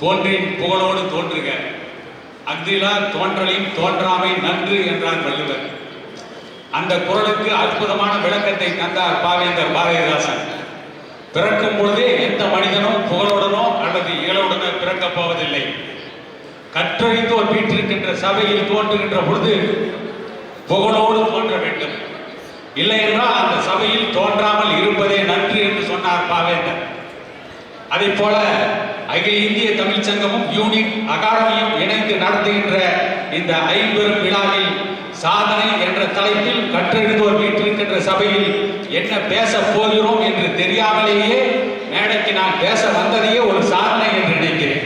தோன்றின் புகழோடு தோன்றுக. அக்திலா தோன்றலையும் தோன்றாமை நன்று என்றார் வள்ளுவர். அந்த குரலுக்கு அற்புதமான விளக்கத்தை தந்தார் பாவேந்தர் பாரதிதாசன். பிறக்கும் பொழுதே எந்த மனிதனும் புகழுடனோ அல்லது இயலுடனோ பிறக்கப் போவதில்லை. கற்றறிந்து ஒப்பிட்டிருக்கின்ற சபையில் தோன்றுகின்ற பொழுது புகழோடு தோன்ற வேண்டும். இல்லை என்றால் அந்த சபையில் தோன்றாமல் இருப்பதே நன்று என்று சொன்னார் பாவேந்தர். அதை போல அகில இந்திய தமிழ் சங்கமும் யூனிட் அகாடமியும் இணைந்து நடத்துகின்ற இந்த ஐம்பெரும் விழாவில் சாதனை என்ற தலைப்பில் கற்றெழுந்தோர் வீட்டிருக்கின்ற சபையில் என்ன பேச போகிறோம் என்று தெரியாமலேயே மேடைக்கு நான் பேச வந்ததையே ஒரு சாதனை என்று நினைக்கிறேன்.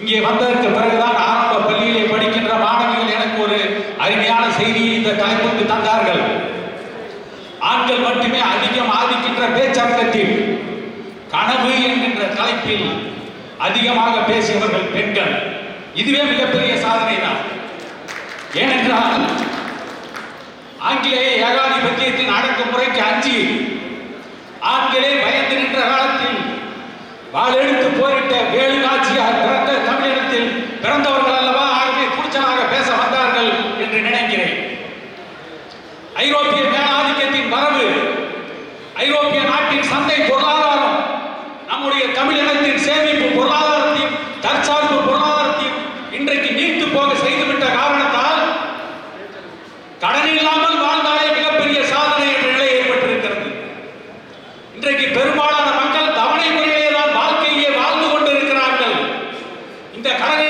இங்கே வந்ததற்கு பிறகுதான் ஆரம்ப பள்ளியிலே படிக்கின்ற மாணவிகள் எனக்கு ஒரு அருமையான செய்தியை இந்த தலைப்புக்கு தந்தார்கள். ஆண்கள் மட்டுமே அதிகம் ஆதிக்கின்ற பேச்சாக்கத்தில் கனவு என்கின்ற தலைப்பில் அதிகமாக பேசியவர்கள் பெண்கள். இதுவே மிகப்பெரிய சாதனை தான் ஏனென்றால் ஆங்கிலேய ஏகாதிபத்தியத்தின் அடக்குமுறைக்கு அஞ்சி ஆண்களே பயந்து நின்ற காலத்தில் வாழெடுத்து போரிட்ட வேலு காட்சியார் பிறந்த தமிழகத்தில் பிறந்தவர்கள் அல்லவா ஆகவே கூச்சலாக பேச வந்தார்கள் என்று நினைக்கிறேன். ஐரோப்பிய மேலாதிக்கத்தின் வரவு ஐரோப்பிய நாட்டின் சந்தை பொருளாதார நம்முடைய தமிழினத்தின் சேமிப்பு பொருளாதாரத்தையும் தற்சார்பு பொருளாதாரத்தையும் இன்றைக்கு நீட்டு போக செய்துவிட்ட காரணத்தால் கடன் இல்லாமல் வாழ்ந்தாலே மிகப்பெரிய சாதனை என்ற நிலை ஏற்பட்டிருக்கிறது. இன்றைக்கு பெரும்பாலான மக்கள் தவணை முறையிலே தான் வாழ்க்கையே வாழ்ந்து கொண்டிருக்கிறார்கள். இந்த கடன்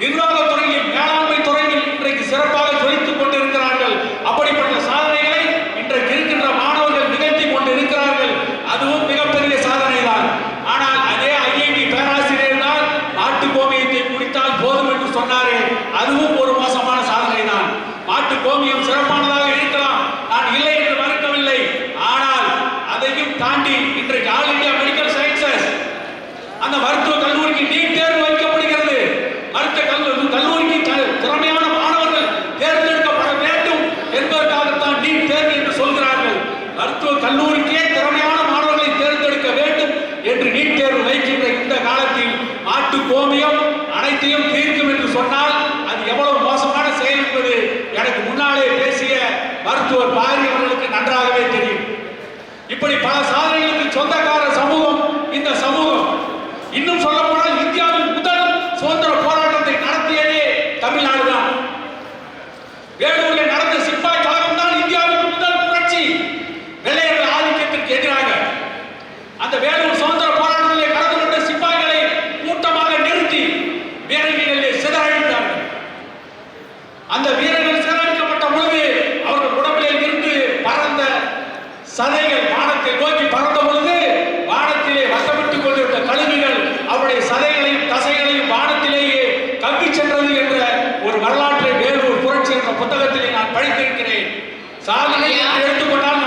Ünvanı பல சாதனைகளுக்கு சொந்தக்கார சமூகம் இந்த சமூகம். இன்னும் சொல்ல போனால் இந்தியாவின் முதல் சுதந்திர போராட்டத்தை நடத்தியதே தமிழ்நாடு வேலூரில் நடந்த சிப்பாய் கழகம் தான் இந்தியாவின் முதல் புரட்சி. வெள்ளையர்கள் ஆதிக்கத்திற்கு எதிராக. அந்த வேலூர் சுதந்திர போராட்டத்திலே கலந்து கொண்ட சிப்பாய்களை கூட்டமாக நிறுத்தி வேலைகளிலே சிதறடித்தார்கள். அந்த வீரர்கள் சிதறடிக்கப்பட்ட பொழுது அவர்கள் உடம்பிலே இருந்து பறந்த சதைகள் சாதனை எடுத்துக்கொண்டால்